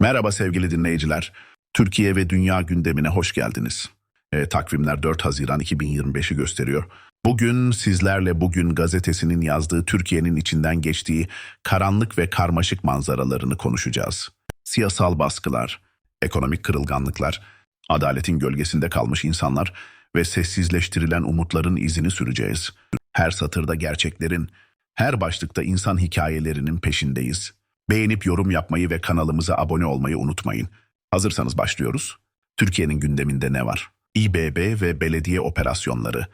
Merhaba sevgili dinleyiciler. Türkiye ve dünya gündemine hoş geldiniz. E, takvimler 4 Haziran 2025'i gösteriyor. Bugün sizlerle Bugün gazetesinin yazdığı Türkiye'nin içinden geçtiği karanlık ve karmaşık manzaralarını konuşacağız. Siyasal baskılar, ekonomik kırılganlıklar, adaletin gölgesinde kalmış insanlar ve sessizleştirilen umutların izini süreceğiz. Her satırda gerçeklerin, her başlıkta insan hikayelerinin peşindeyiz. Beğenip yorum yapmayı ve kanalımıza abone olmayı unutmayın. Hazırsanız başlıyoruz. Türkiye'nin gündeminde ne var? İBB ve belediye operasyonları.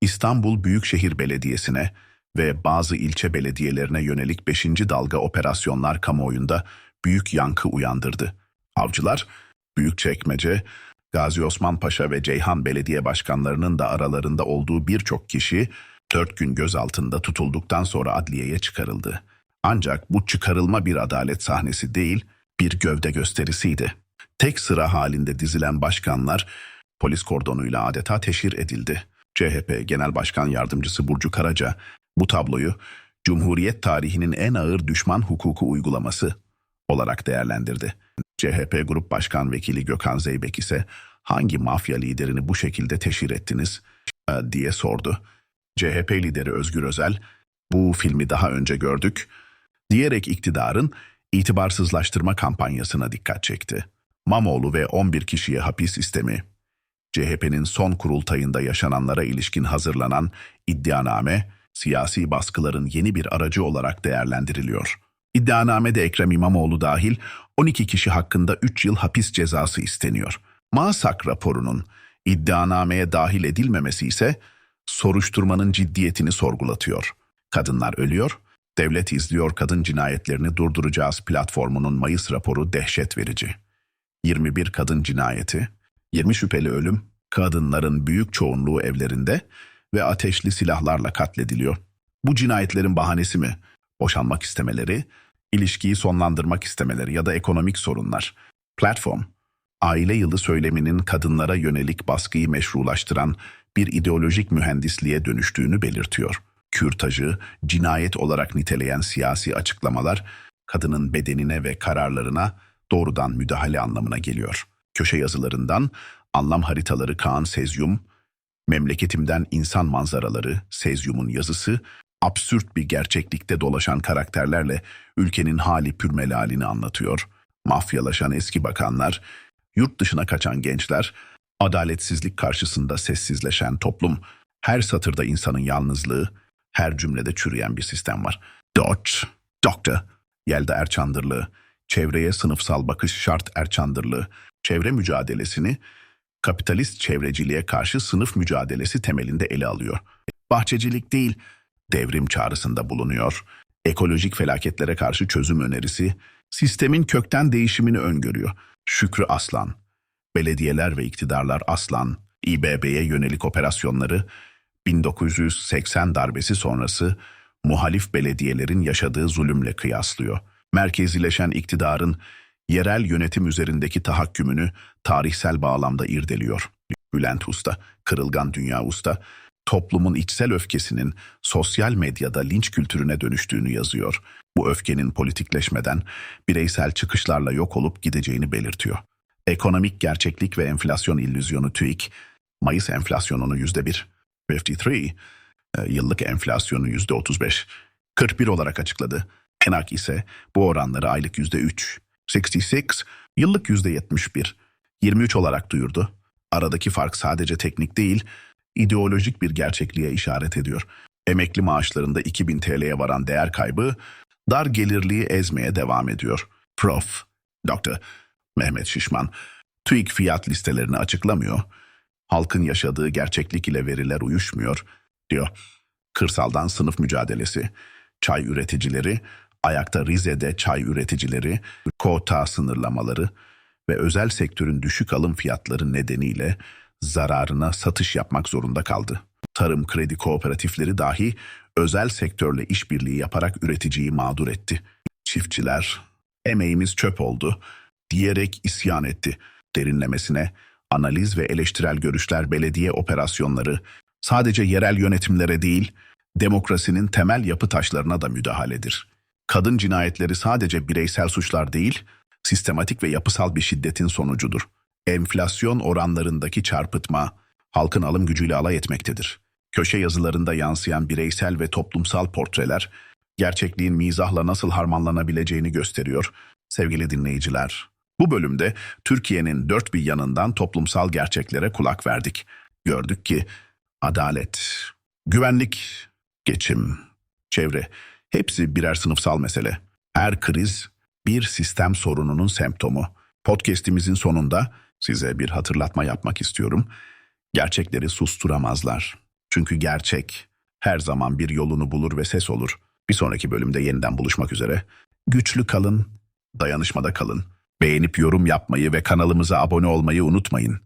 İstanbul Büyükşehir Belediyesi'ne ve bazı ilçe belediyelerine yönelik 5. dalga operasyonlar kamuoyunda büyük yankı uyandırdı. Avcılar, Büyükçekmece, Gazi Osman Paşa ve Ceyhan Belediye Başkanlarının da aralarında olduğu birçok kişi 4 gün gözaltında tutulduktan sonra adliyeye çıkarıldı. Ancak bu çıkarılma bir adalet sahnesi değil, bir gövde gösterisiydi. Tek sıra halinde dizilen başkanlar polis kordonuyla adeta teşhir edildi. CHP Genel Başkan Yardımcısı Burcu Karaca bu tabloyu Cumhuriyet tarihinin en ağır düşman hukuku uygulaması olarak değerlendirdi. CHP Grup Başkan Vekili Gökhan Zeybek ise hangi mafya liderini bu şekilde teşhir ettiniz diye sordu. CHP lideri Özgür Özel bu filmi daha önce gördük diyerek iktidarın itibarsızlaştırma kampanyasına dikkat çekti. Mamoğlu ve 11 kişiye hapis sistemi, CHP'nin son kurultayında yaşananlara ilişkin hazırlanan iddianame, siyasi baskıların yeni bir aracı olarak değerlendiriliyor. İddianamede Ekrem İmamoğlu dahil 12 kişi hakkında 3 yıl hapis cezası isteniyor. MASAK raporunun iddianameye dahil edilmemesi ise soruşturmanın ciddiyetini sorgulatıyor. Kadınlar ölüyor, devlet izliyor kadın cinayetlerini durduracağız platformunun Mayıs raporu dehşet verici. 21 kadın cinayeti, 20 şüpheli ölüm, kadınların büyük çoğunluğu evlerinde ve ateşli silahlarla katlediliyor. Bu cinayetlerin bahanesi mi? Boşanmak istemeleri, ilişkiyi sonlandırmak istemeleri ya da ekonomik sorunlar. Platform, aile yılı söyleminin kadınlara yönelik baskıyı meşrulaştıran bir ideolojik mühendisliğe dönüştüğünü belirtiyor. Kürtajı, cinayet olarak niteleyen siyasi açıklamalar, kadının bedenine ve kararlarına doğrudan müdahale anlamına geliyor. Köşe yazılarından anlam haritaları Kaan Sezyum, memleketimden insan manzaraları Sezyum'un yazısı, absürt bir gerçeklikte dolaşan karakterlerle ülkenin hali pürmelalini anlatıyor. Mafyalaşan eski bakanlar, yurt dışına kaçan gençler, adaletsizlik karşısında sessizleşen toplum, her satırda insanın yalnızlığı, her cümlede çürüyen bir sistem var. Dodge, Doctor, Yelda Erçandırlığı, çevreye sınıfsal bakış şart Erçandırlığı, çevre mücadelesini kapitalist çevreciliğe karşı sınıf mücadelesi temelinde ele alıyor. Bahçecilik değil, devrim çağrısında bulunuyor. Ekolojik felaketlere karşı çözüm önerisi, sistemin kökten değişimini öngörüyor. Şükrü Aslan, belediyeler ve iktidarlar Aslan, İBB'ye yönelik operasyonları 1980 darbesi sonrası muhalif belediyelerin yaşadığı zulümle kıyaslıyor. Merkezileşen iktidarın yerel yönetim üzerindeki tahakkümünü tarihsel bağlamda irdeliyor. Bülent Usta, Kırılgan Dünya Usta, toplumun içsel öfkesinin sosyal medyada linç kültürüne dönüştüğünü yazıyor. Bu öfkenin politikleşmeden bireysel çıkışlarla yok olup gideceğini belirtiyor. Ekonomik gerçeklik ve enflasyon illüzyonu TÜİK, Mayıs enflasyonunu %1, 53, e, yıllık enflasyonu %35, 41 olarak açıkladı. ENAK ise bu oranları aylık %3, 66, yıllık %71, 23 olarak duyurdu. Aradaki fark sadece teknik değil, ideolojik bir gerçekliğe işaret ediyor. Emekli maaşlarında 2000 TL'ye varan değer kaybı, dar gelirliği ezmeye devam ediyor. Prof. Dr. Mehmet Şişman, TÜİK fiyat listelerini açıklamıyor. Halkın yaşadığı gerçeklik ile veriler uyuşmuyor, diyor. Kırsaldan sınıf mücadelesi, çay üreticileri, ayakta Rize'de çay üreticileri, kota sınırlamaları ve özel sektörün düşük alım fiyatları nedeniyle zararına satış yapmak zorunda kaldı. Tarım kredi kooperatifleri dahi özel sektörle işbirliği yaparak üreticiyi mağdur etti. Çiftçiler, emeğimiz çöp oldu diyerek isyan etti. Derinlemesine analiz ve eleştirel görüşler belediye operasyonları sadece yerel yönetimlere değil, demokrasinin temel yapı taşlarına da müdahaledir. Kadın cinayetleri sadece bireysel suçlar değil, sistematik ve yapısal bir şiddetin sonucudur. Enflasyon oranlarındaki çarpıtma halkın alım gücüyle alay etmektedir. Köşe yazılarında yansıyan bireysel ve toplumsal portreler gerçekliğin mizahla nasıl harmanlanabileceğini gösteriyor. Sevgili dinleyiciler, bu bölümde Türkiye'nin dört bir yanından toplumsal gerçeklere kulak verdik. Gördük ki adalet, güvenlik, geçim, çevre hepsi birer sınıfsal mesele. Her kriz bir sistem sorununun semptomu. Podcast'imizin sonunda size bir hatırlatma yapmak istiyorum. Gerçekleri susturamazlar. Çünkü gerçek her zaman bir yolunu bulur ve ses olur. Bir sonraki bölümde yeniden buluşmak üzere. Güçlü kalın, dayanışmada kalın. Beğenip yorum yapmayı ve kanalımıza abone olmayı unutmayın.